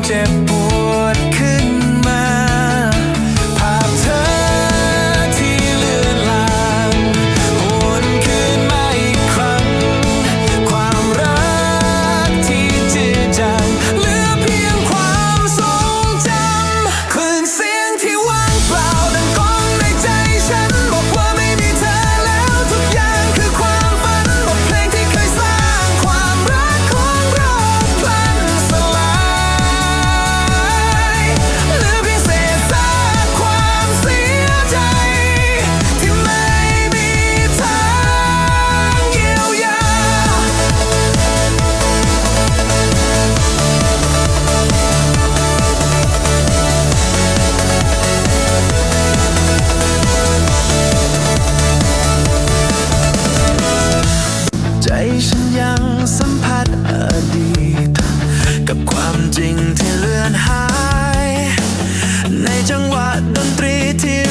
tempo. ฉันยังสัมผัสอดีต กับความจริงที่เลือนหาย ในจังหวะดนตรีที่